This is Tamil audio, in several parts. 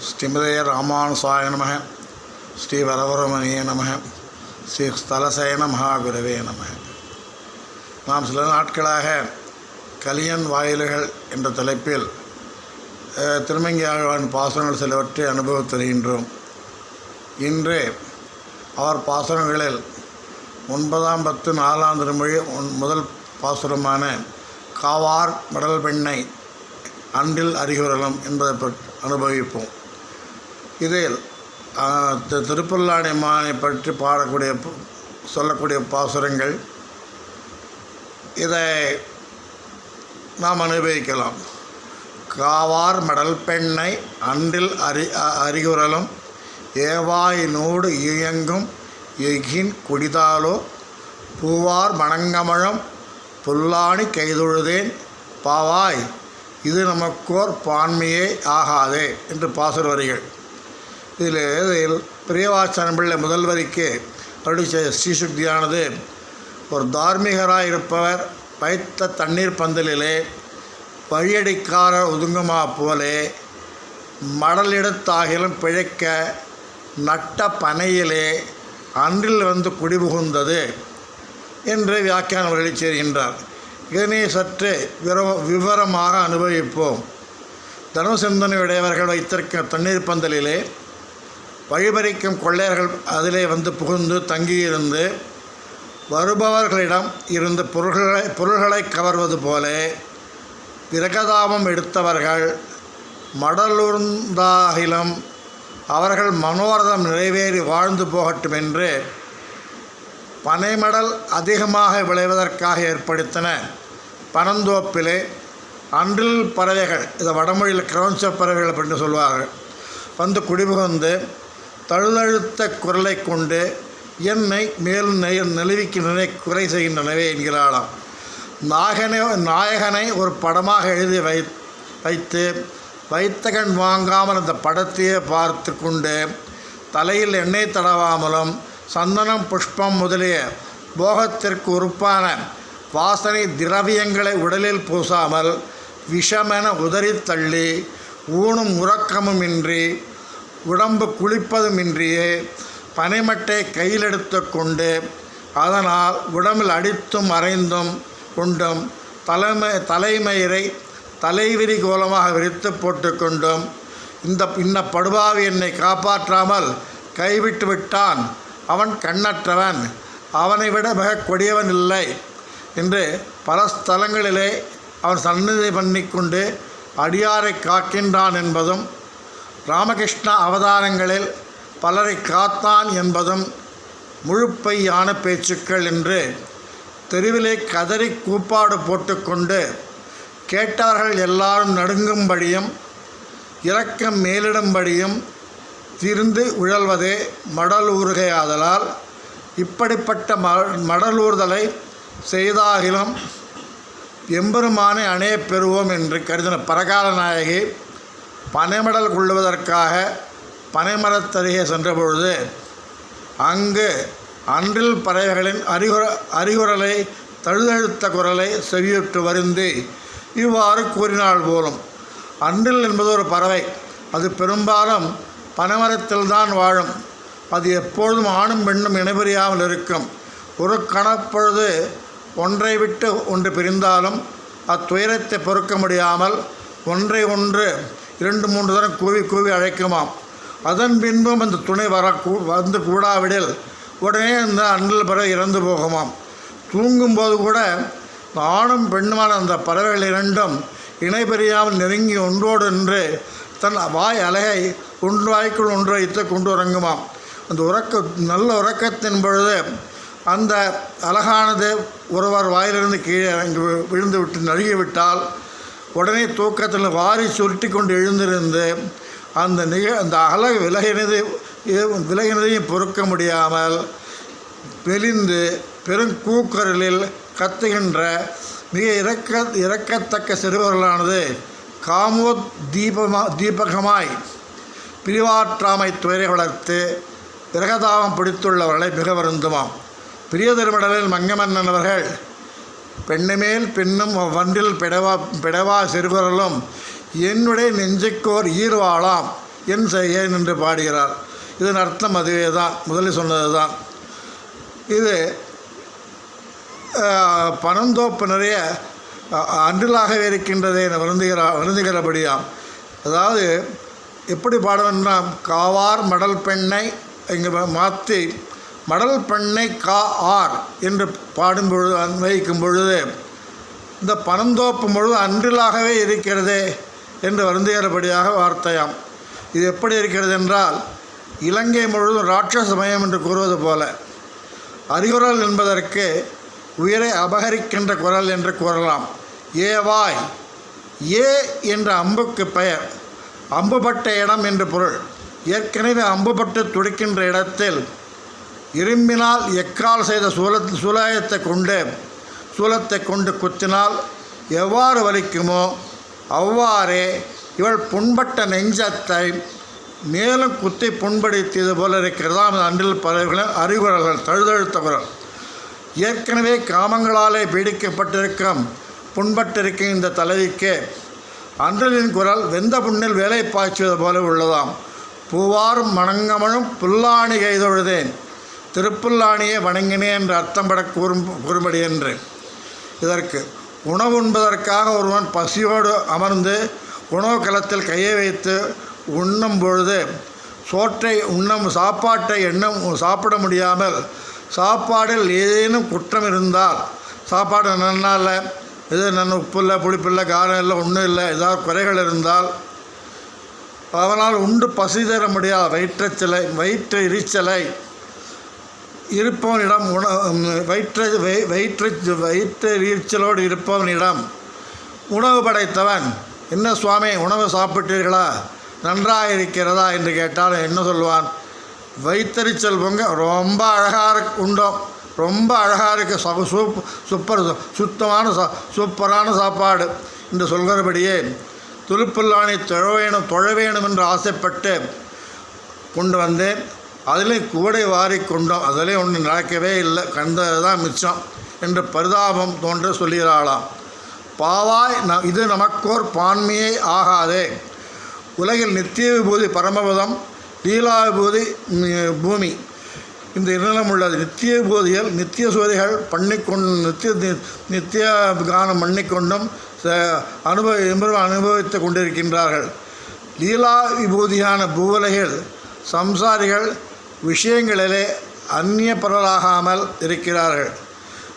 ஸ்ரீமதே ராமானுசாய நம ஸ்ரீ வரவரமணிய நம ஸ்ரீ ஸ்தலசயன மகாகுரவே நம நாம் சில நாட்களாக கலியன் வாயில்கள் என்ற தலைப்பில் திருமங்கியாழ்வான் பாசனங்கள் சிலவற்றை அனுபவித்து வருகின்றோம் இன்று அவர் பாசனங்களில் ஒன்பதாம் பத்து நாலாம் திருமொழி ஒன்- முதல் பாசுரமான காவார் மடல் பெண்ணை அன்றில் அறிகுறலம் என்பதை அனுபவிப்போம். இதில் திருப்பல்லாணி மானை பற்றி பாடக்கூடிய சொல்லக்கூடிய பாசுரங்கள் இதை நாம் அனுபவிக்கலாம். காவார் மடல் பெண்ணை அன்றில் அறி அ- அறிகுறலும் ஏவாயினோடு இயங்கும் எகின் குடிதாலோ பூவார் மணங்கமழம் புல்லாணி கைதொழுதேன் பாவாய் இது நமக்கோர் பான்மையே ஆகாதே என்று பாசுர வரிகள் இதில் இதில் பிரியவாசனம் பிள்ளை முதல் வரிக்கு அருளி செய்த ஸ்ரீசுக்தியானது ஒரு தார்மீகராக இருப்பவர் வைத்த தண்ணீர் பந்தலிலே வழியடிக்காரர் ஒதுங்குமா போலே மடலிடத்தாகிலும் பிழைக்க நட்ட பனையிலே அன்றில் வந்து குடிபுகுந்தது என்று வியாக்கியானம் வெளிச் செய்கின்றார். இதனை சற்று விவரமாக அனுபவிப்போம். தர்ம வைத்திருக்க தண்ணீர் பந்தலிலே வழிபறிக்கும் கொள்ளையர்கள் அதிலே வந்து புகுந்து தங்கியிருந்து வருபவர்களிடம் இருந்த பொருள்களை பொருள்களை கவர்வது போல விரகதாபம் எடுத்தவர்கள் மடலூர்ந்தாகிலும் அவர்கள் மனோரதம் நிறைவேறி வாழ்ந்து போகட்டும் என்று பனைமடல் அதிகமாக விளைவதற்காக ஏற்படுத்தின பனந்தோப்பிலே அன்றில் பறவைகள் இதை வடமொழியில் கிரௌஞ்ச பறவைகள் அப்படின்னு சொல்வார்கள் வந்து குடிபுகுந்து தழுதழுத்த குரலை கொண்டு என்னை மேலும் நெய் நெளிவிக்கு குறை செய்கின்றனவே என்கிறாளாம். நாகனை நாயகனை ஒரு படமாக எழுதி வை வைத்து வைத்தகன் வாங்காமல் அந்த படத்தையே பார்த்து கொண்டு தலையில் எண்ணெய் தடவாமலும் சந்தனம் புஷ்பம் முதலிய போகத்திற்கு உறுப்பான வாசனை திரவியங்களை உடலில் பூசாமல் விஷமென உதறித்தள்ளி ஊனும் உறக்கமுமின்றி உடம்பு குளிப்பதுமின்றியே பனைமட்டை கையில் எடுத்து கொண்டு அதனால் உடம்பில் அடித்தும் அரைந்தும் கொண்டும் தலைமை தலைமயிரை தலைவிரி கோலமாக விரித்து போட்டுக்கொண்டும் இந்த இன்ன படுபாவி என்னை காப்பாற்றாமல் கைவிட்டு விட்டான். அவன் கண்ணற்றவன். அவனை விட மிக கொடியவன் இல்லை என்று பல ஸ்தலங்களிலே அவன் சந்நிதி பண்ணிக்கொண்டு அடியாரை காக்கின்றான் என்பதும் ராமகிருஷ்ண அவதாரங்களில் பலரை காத்தான் என்பதும் முழுப்பையான பேச்சுக்கள் என்று தெருவிலே கதறி கூப்பாடு போட்டுக்கொண்டு கேட்டார்கள் எல்லாரும் நடுங்கும்படியும் இரக்கம் மேலிடும்படியும் திருந்து உழல்வதே மடலூறுகையாதலால் இப்படிப்பட்ட ம மடலூர்தலை செய்தாகிலும் எம்பெருமானை அணைய பெறுவோம் என்று கருதின பரகால நாயகி பனைமடல் கொள்ளுவதற்காக பனைமரத்தருகே சென்றபொழுது அங்கு அன்றில் பறவைகளின் அறிகுற அறிகுறலை தழுதழுத்த குரலை செவியுற்று வருந்தி இவ்வாறு கூறினாள் போலும் அன்றில் என்பது ஒரு பறவை அது பெரும்பாலும் பனைமரத்தில்தான் வாழும். அது எப்பொழுதும் ஆணும் பெண்ணும் இணைபெறியாமல் இருக்கும். ஒரு கணப்பொழுது ஒன்றை விட்டு ஒன்று பிரிந்தாலும் அத்துயரத்தை பொறுக்க முடியாமல் ஒன்றை ஒன்று இரண்டு மூன்று தரம் கூவி கூவி அழைக்குமாம். அதன் பின்பும் அந்த துணை வர கூ- வந்து கூடாவிடில் உடனே அந்த அன்றில் பறவை இறந்து போகுமாம். தூங்கும்போது கூட ஆணும் பெண்ணுமான அந்த பறவைகள் இரண்டும் இணை பெரியாமல் நெருங்கி ஒன்றோடு நின்று தன் வாய் அலையை ஒன்று வாய்க்குள் ஒன்று வைத்து கொண்டு உறங்குமாம். அந்த உறக்க நல்ல உறக்கத்தின் பொழுது அந்த அழகானது ஒருவர் வாயிலிருந்து கீழே இறங்கி விழுந்து விட்டு நழுகிவிட்டால் விட்டால் உடனே தூக்கத்தில் வாரி சுருட்டி கொண்டு எழுந்திருந்து அந்த நிக அந்த அழகு விலகினது விலகினதையும் பொறுக்க முடியாமல் மெலிந்து பெருங்கூக்கரலில் கத்துகின்ற மிக இறக்க இறக்கத்தக்க சிறுவர்களானது காமோ தீபமா தீபகமாய் பிரிவாற்றாமை துயரை வளர்த்து விரகதாபம் பிடித்துள்ளவர்களை மிக வருந்துமாம். பிரிய திருமடலில் மங்கமன்னன் அவர்கள் பெண்ணுமேல் பெண்ணும் வண்டில் பிடவா பிடவா சிறுவர்களும் என்னுடைய நெஞ்சுக்கோர் ஈர்வாளாம் என் செய்யேன் என்று பாடுகிறார். இதன் அர்த்தம் அதுவே தான் முதலில் சொன்னது தான் இது பணந்தோப்பு பனந்தோப்பு நிறைய அன்றிலாகவே இருக்கின்றதே என வருந்துகிறா வருந்துகிறபடியாம். அதாவது எப்படி பாடுவேன்னா காவார் மடல் பெண்ணை இங்கே மாற்றி மடல் பெண்ணை கா ஆர் என்று பாடும் பொழுது அன்வைக்கும் பொழுது இந்த பனந்தோப்பு முழு அன்றிலாகவே இருக்கிறதே என்று வருந்துகிறபடியாக வார்த்தையாம். இது எப்படி இருக்கிறது என்றால் இலங்கை முழுவதும் ராட்சச மயம் என்று கூறுவது போல அறிகுறல் என்பதற்கு உயிரை அபகரிக்கின்ற குரல் என்று கூறலாம். ஏவாய் ஏ என்ற அம்புக்கு பெயர் அம்புபட்ட இடம் என்று பொருள். ஏற்கனவே அம்புபட்டு துடிக்கின்ற இடத்தில் இரும்பினால் எக்கால் செய்த சூல சூலாயத்தை கொண்டு சூலத்தை கொண்டு குத்தினால் எவ்வாறு வலிக்குமோ அவ்வாறே இவள் புண்பட்ட நெஞ்சத்தை மேலும் குத்தி புண்படுத்தியது போல இருக்கிறதாம் அன்றில் பறவைகளின் அறிகுறல்கள். தழுதழுத்த குரல் ஏற்கனவே காமங்களாலே பீடிக்கப்பட்டிருக்கும் புண்பட்டிருக்கும் இந்த தலைவிக்கு அன்றலின் குரல் வெந்த புண்ணில் வேலை பாய்ச்சுவது போல உள்ளதாம். பூவாரும் மணங்கமழும் புல்லாணி கைதொழுதேன் திருப்புல்லாணியை வணங்கினேன் என்று அர்த்தம் பட கூறும் கூறும்படி என்று இதற்கு உணவு உண்பதற்காக ஒருவன் பசியோடு அமர்ந்து உணவு களத்தில் கையை வைத்து உண்ணும் பொழுது சோற்றை உண்ணும் சாப்பாட்டை எண்ணம் சாப்பிட முடியாமல் சாப்பாடில் ஏதேனும் குற்றம் இருந்தால் சாப்பாடு நன்னா இல்லை இது நன் உப்பு இல்லை புளிப்பு இல்லை காரம் இல்லை ஒன்றும் இல்லை ஏதாவது குறைகள் இருந்தால் அவனால் உண்டு பசி தர முடியாத வயிற்றச்சிலை வயிற்று எரிச்சலை இருப்பவனிடம் உண வயிற்று வயி- வயிற்று வயிற்று வீழ்ச்சலோடு இருப்பவனிடம் உணவு படைத்தவன். என்ன சுவாமி உணவு சாப்பிட்டீர்களா? நன்றாக இருக்கிறதா என்று கேட்டால் என்ன சொல்வான் வயிற்றெரிச்சல் பொங்க ரொம்ப அழகாக இருக்கு உண்டோம் ரொம்ப அழகாக இருக்கு. சு சூப் சூப்பர் சுத்தமான சா சூப்பரான சாப்பாடு என்று சொல்கிறபடியே துலுப்புல்லாணி தொழ வேணும் தொழ வேணும் என்று ஆசைப்பட்டு கொண்டு வந்தேன். அதிலே கூடை வாரி கொண்டோம். அதிலையும் ஒன்றும் நடக்கவே இல்லை. கண்டது தான் மிச்சம் என்று பரிதாபம் தோன்ற சொல்கிறாளாம். பாவாய் ந இது நமக்கோர் பான்மையே ஆகாதே. உலகில் நித்திய விபூதி பரமபதம் லீலா விபூதி பூமி. இந்த இரண்டும் உள்ளது. நித்திய விபூதிகள் நித்திய சூதிகள் பண்ணிக்கொண்டு நித்திய நித்திய கானம் பண்ணிக்கொண்டும் அனுபவ அனுபவித்து கொண்டிருக்கின்றார்கள். லீலா விபூதியான பூவலைகள் சம்சாரிகள் விஷயங்களிலே அந்நியப்பரலாகாமல் இருக்கிறார்கள்.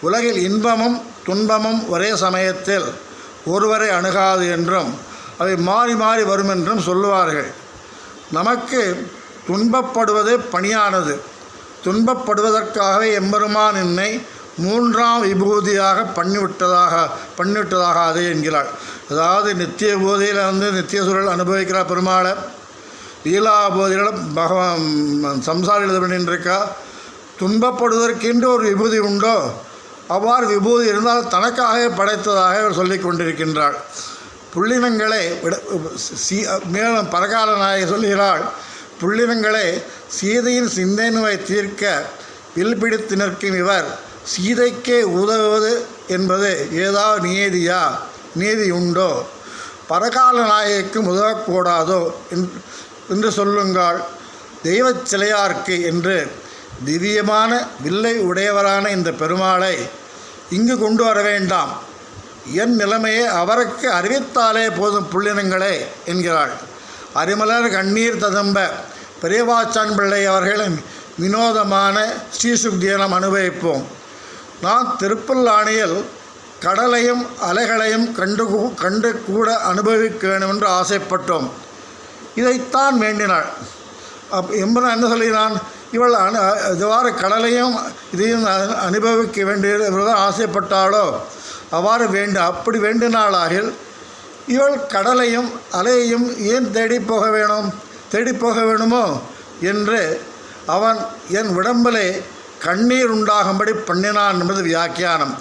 உலகில் இன்பமும் துன்பமும் ஒரே சமயத்தில் ஒருவரை அணுகாது என்றும் அவை மாறி மாறி வரும் என்றும் சொல்லுவார்கள். நமக்கு துன்பப்படுவது பணியானது. துன்பப்படுவதற்காகவே எம்பெருமான் என்னை மூன்றாம் விபூதியாக பண்ணிவிட்டதாக பண்ணிவிட்டதாகாது என்கிறாள். அதாவது நித்திய பூதியில் வந்து நித்திய சூழல் அனுபவிக்கிறார் பெருமாளை லீலாபோதிகளும் பகவான் சம்சாரிகள் பண்ணிருக்கா துன்பப்படுவதற்கென்று ஒரு விபூதி உண்டோ? அவ்வாறு விபூதி இருந்தால் தனக்காகவே படைத்ததாக அவர் சொல்லி கொண்டிருக்கின்றாள். புள்ளினங்களை விட சீ மேலும் பரகால நாயகி சொல்கிறாள் புள்ளினங்களை சீதையின் சிந்தனுவை தீர்க்க வில் பிடித்து நிற்கும் இவர் சீதைக்கே உதவுவது என்பது ஏதாவது நியதியா? நீதி உண்டோ? பரகால நாயகிக்கும் உதவக்கூடாதோ? என்று- சொல்லுங்கள். தெய்வச் சிலையார்க்கு என்று திவ்யமான வில்லை உடையவரான இந்த பெருமாளை இங்கு கொண்டு வர வேண்டாம். என் நிலைமையை அவருக்கு அறிவித்தாலே போதும் புள்ளினங்களே என்கிறாள். அரிமலர் கண்ணீர் ததும்ப பெரியவாச்சான் பிள்ளை அவர்களின் வினோதமான ஸ்ரீசுக்தியனம் அனுபவிப்போம். நான் திருப்பல்லாணியில் கடலையும் அலைகளையும் கண்டு கூ- கண்டு கூட அனுபவிக்க வேண்டும் என்று ஆசைப்பட்டோம். இதைத்தான் வேண்டினாள். அப் எம்பனா என்ன சொல்கிறான்? இவள் அனு இதுவாறு கடலையும் இதையும் அனுபவிக்க வேண்டியதான் ஆசைப்பட்டாளோ? அவ்வாறு வேண்டு அப்படி வேண்டினாளாகில் இவள் கடலையும் அலையையும் ஏன் தேடி போக வேணும்? தேடி போக வேணுமோ? என்று அவன் என் உடம்பிலே கண்ணீர் உண்டாகும்படி பண்ணினான் என்பது வியாக்கியானம்.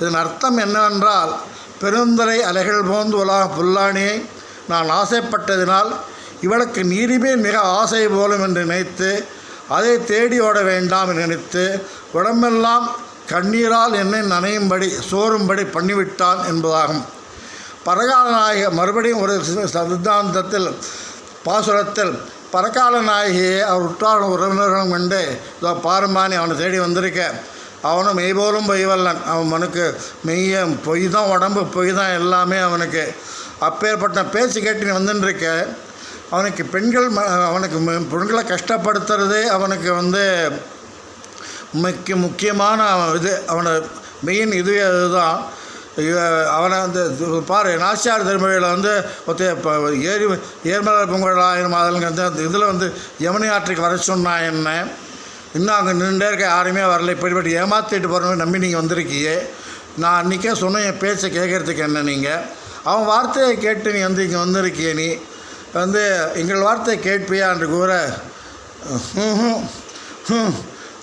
இதன் அர்த்தம் என்னவென்றால் பெருந்தலை அலைகள் போந்து உலக புல்லாணியை நான் ஆசைப்பட்டதினால் இவளுக்கு நீரிமேல் மிக ஆசை போலும் என்று நினைத்து அதை தேடி ஓட வேண்டாம் என்று நினைத்து உடம்பெல்லாம் கண்ணீரால் என்னை நனையும்படி சோறும்படி பண்ணிவிட்டான் என்பதாகும். பரகால நாயக மறுபடியும் ஒரு சித்தாந்தத்தில் பாசுரத்தில் பரக்கால நாயகியை அவர் உற்றார் உறவினர்களும் கண்டு இதோ பாருமானி அவனை தேடி வந்திருக்க. அவனும் மெய்போலும் பொய்வல்லன். அவன் அவனுக்கு மெய்ய பொய் தான் உடம்பு பொய் தான் எல்லாமே அவனுக்கு. அப்பேற்பட்ட பேச்சு கேட்டு வந்துன்னு வந்துட்டுருக்க அவனுக்கு பெண்கள் ம அவனுக்கு பெண்களை கஷ்டப்படுத்துறதே அவனுக்கு வந்து முக்கிய முக்கியமான இது அவனை மெயின் இது அதுதான். அவனை வந்து பாரு நாச்சியார் திருமொழியில் வந்து ஒருத்த இப்போ ஏரி ஏர்மலர் பொங்கல் ஆயிரம் வந்து அந்த இதில் வந்து யமுனை ஆற்றுக்கு வர சொன்னா என்ன? இன்னும் அங்கே நின்றுட்டே இருக்க யாருமே வரல. இப்படிப்பட்டு ஏமாற்றிட்டு போகிறவங்க நம்பி நீங்கள் வந்திருக்கியே. நான் அன்றைக்கே சொன்னேன் என் பேச்சை கேட்குறதுக்கு என்ன நீங்கள் அவன் வார்த்தையை கேட்டு நீ வந்து இங்கே வந்திருக்கிய நீ. வந்து எங்கள் வார்த்தை கேட்பியா என்று கூற "ஹும், ஹும்,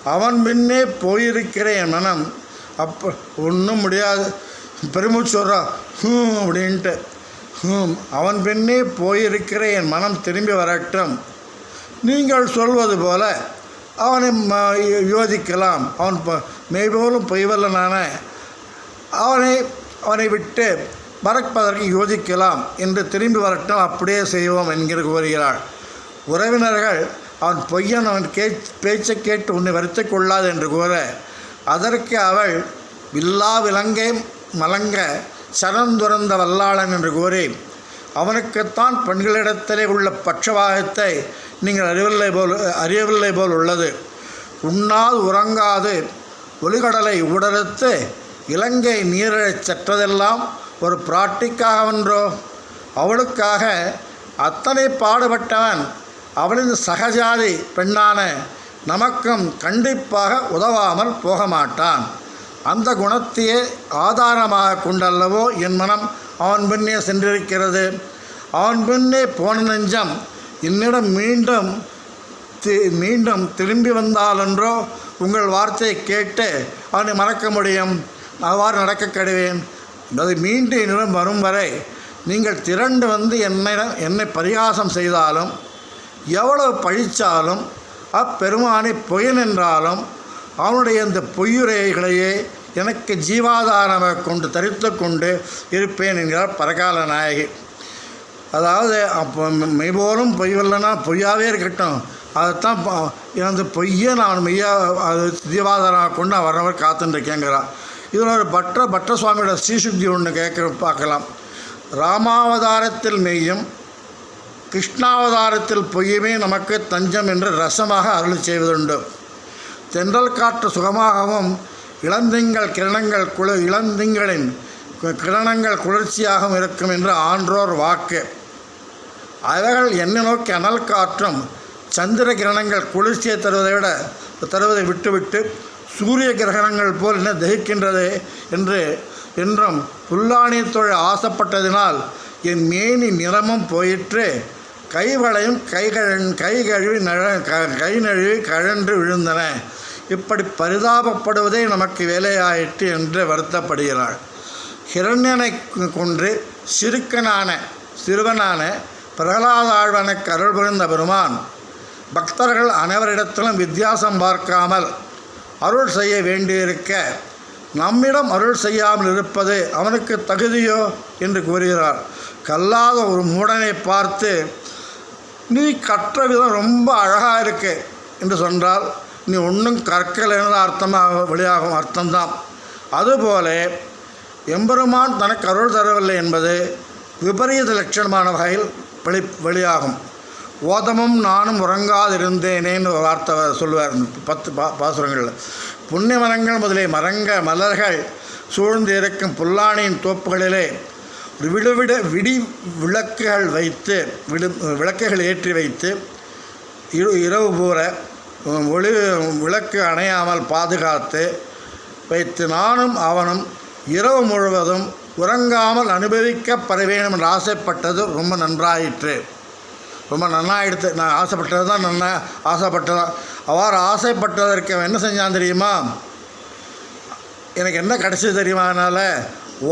அவன் பின்னே போயிருக்கிற என் மனம். அப்போ ஒன்றும் முடியாது. பெருமூச்சு ஹூம் அப்படின்ட்டு. ஹூம் அவன் பின்னே போயிருக்கிற என் மனம் திரும்பி வரட்டும். நீங்கள் சொல்வது போல அவனை ம- யோசிக்கலாம். அவன் ப- மெய்போலும் பொய்வல்லனான அவனை அவனை விட்டு மறப்பதற்கு யோசிக்கலாம் என்று திரும்பி வரட்டும் அப்படியே செய்வோம் என்கிற கூறுகிறாள். உறவினர்கள் அவன் பொய்யன் அவன் கே பேச்சை கேட்டு உன்னை வருத்தி கொள்ளாது என்று கூற அதற்கு அவள் வில்லா விலங்கை மலங்க சரந்துறந்த வல்லாளன் என்று கூறி அவனுக்குத்தான் பெண்களிடத்திலே உள்ள பட்சவாகத்தை நீங்கள் அறிவில்லை போல் அறியவில்லை போல் உள்ளது. உண்ணாது உறங்காது ஒளிகடலை உடறுத்து இலங்கை நீரழச் சற்றதெல்லாம் ஒரு பிராட்டிக்காகவென்றோ அவளுக்காக அத்தனை பாடுபட்டவன் அவளின் சகஜாதி பெண்ணான நமக்கும் கண்டிப்பாக உதவாமல் போக மாட்டான் அந்த குணத்தையே ஆதாரமாக கொண்டல்லவோ என் மனம் அவன் பின்னே சென்றிருக்கிறது. அவன் பின்னே போன நெஞ்சம் என்னிடம் மீண்டும் தி- மீண்டும் திரும்பி வந்தாலென்றோ உங்கள் வார்த்தையை கேட்டு அவனை மறக்க முடியும். அவ்வாறு நடக்க கடுவேன். அது மீண்டும் என்னிடம் வரும் வரை நீங்கள் திரண்டு வந்து என்னிடம் என்னை பரிகாசம் செய்தாலும் எவ்வளவு பழிச்சாலும் அப்பெருமானை பொய்யன் என்றாலும் அவனுடைய இந்த பொய்யுரைகளையே எனக்கு ஜீவாதாரமாக கொண்டு தரித்து கொண்டு இருப்பேன் என்கிறார் பரகால நாயகி. அதாவது அப்போ மெய்போலும் பொய் வரலன்னா பொய்யாவே இருக்கட்டும். அதைத்தான் அந்த பொய்யை நான் மெய்யா அது ஜீவாதாரமாக கொண்டு நான் வரவர் காத்துட்டுருக்கேங்கிறான் இதில் ஒரு பற்ற பற்ற சுவாமியோட ஸ்ரீசுக்தி ஒன்று கேட்க பார்க்கலாம். ராமாவதாரத்தில் மெய்யும் கிருஷ்ணாவதாரத்தில் பொய்யுமே நமக்கு தஞ்சம் என்று ரசமாக அருள் செய்வதுண்டு. தென்றல் காற்று சுகமாகவும் இளந்திங்கள் கிரணங்கள் குளு இளந்திங்களின் கிரணங்கள் குளிர்ச்சியாகவும் இருக்கும் என்று ஆன்றோர் வாக்கு. அவைகள் என்ன நோக்கி அனல் காற்றும் சந்திர கிரணங்கள் குளிர்ச்சியை தருவதை விட தருவதை விட்டுவிட்டு சூரிய கிரகணங்கள் போல் என்ன தகிக்கின்றது என்று என்றும் புல்லாணி தொழில் ஆசைப்பட்டதினால் என் மேனி நிறமும் போயிற்று. கைவளையும் கைகழன் கை கழுவி நழ க- கை நழுவி கழன்று விழுந்தன. இப்படி பரிதாபப்படுவதே நமக்கு வேலையாயிற்று என்று வருத்தப்படுகிறாள். ஹிரண்யனை கொன்று சிறுக்கனான சிறுவனான பிரகலாத ஆழ்வனை கருள் புரிந்த பெருமான் பக்தர்கள் அனைவரிடத்திலும் வித்தியாசம் பார்க்காமல் அருள் செய்ய வேண்டியிருக்க. நம்மிடம் அருள் செய்யாமல் இருப்பது அவனுக்கு தகுதியோ? என்று கூறுகிறார். கல்லாத ஒரு மூடனை பார்த்து நீ கற்ற விதம் ரொம்ப அழகாக இருக்கு என்று சொன்னால் நீ ஒன்றும் கற்கலைன்னு அர்த்தமாக வெளியாகும் அர்த்தம்தான். அதுபோல எம்பெருமான் தனக்கு அருள் தரவில்லை என்பது விபரீத லட்சணமான வகையில் வெளி வெளியாகும். ஓதமும் நானும் உறங்காதிருந்தேனேன்னு ஒரு வார்த்தை சொல்லுவார். பத்து பா பாசுரங்களில். புண்ணிய மரங்கள் முதலிய மரங்க மலர்கள் சூழ்ந்து இருக்கும் புல்லானியின் தோப்புகளிலே விடுவிட விடி விளக்குகள் வைத்து விடு விளக்குகள் ஏற்றி வைத்து இரு இரவு பூர ஒளி விளக்கு அணையாமல் பாதுகாத்து வைத்து நானும் அவனும் இரவு முழுவதும் உறங்காமல் அனுபவிக்கப்பட வேண்டும் என்று ஆசைப்பட்டது ரொம்ப நன்றாயிற்று. ரொம்ப நன்னாயிடுத்து. நான் ஆசைப்பட்டது தான் நன்னா ஆசைப்பட்டதான் அவ்வாறு ஆசைப்பட்டதற்கு அவன் என்ன செஞ்சான் தெரியுமா? எனக்கு என்ன கிடச்சது தெரியுமா? அதனால்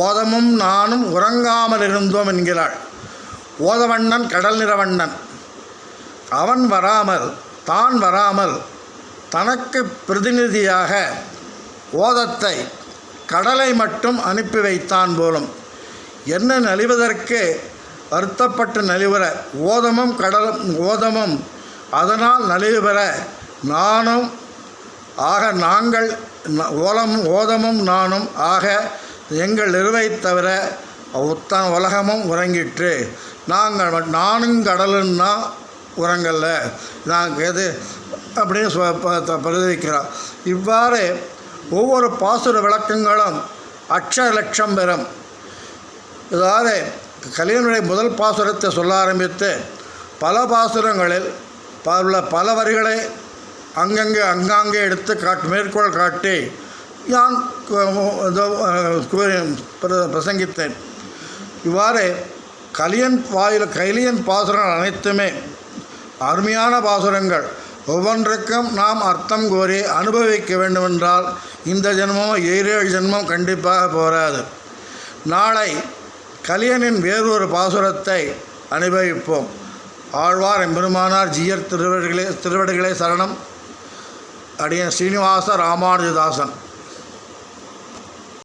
ஓதமும் நானும் உறங்காமல் இருந்தோம் என்கிறாள். ஓதவண்ணன் கடல் நிறவண்ணன். அவன் வராமல் தான் வராமல் தனக்கு பிரதிநிதியாக ஓதத்தை கடலை மட்டும் அனுப்பி வைத்தான் போலும். என்ன நலிவதற்கு வருத்தப்பட்டு நலிவர ஓதமும் கடலும் ஓதமும் அதனால் நலிவுற நானும் ஆக நாங்கள் ந- ஓலம் ஓதமும் நானும் ஆக எங்கள் நிறுவை தவிர உத்தன உலகமும் உறங்கிற்று. நாங்கள் நானும் கடலுன்னா உறங்கல்ல. நாங்கள் எது அப்படின்னு சொ ப- த- இவ்வாறு ஒவ்வொரு பாசுர விளக்கங்களும் அக்ஷர லட்சம் பெறும். இதாவது கலியனுடைய முதல் பாசுரத்தை சொல்ல ஆரம்பித்து பல பாசுரங்களில் பல பல வரிகளை அங்கங்கே அங்காங்கே எடுத்து காட்டு மேற்கோள் காட்டி யான் பிர- பிரசங்கித்தேன். இவ்வாறு கலியன் வாயில் கலியன் பாசுரங்கள் அனைத்துமே அருமையான பாசுரங்கள். ஒவ்வொன்றுக்கும் நாம் அர்த்தம் கோரி அனுபவிக்க வேண்டுமென்றால் இந்த ஜென்மம் ஏழு ஜென்மம் கண்டிப்பாக போராது நாளை கலியனின் வேறொரு பாசுரத்தை அனுபவிப்போம். ஆழ்வார் எம்பெருமானார் ஜியர் திருவடிகளே திருவடிகளே சரணம். அடியன் ஸ்ரீனிவாச ராமானுஜதாசன்.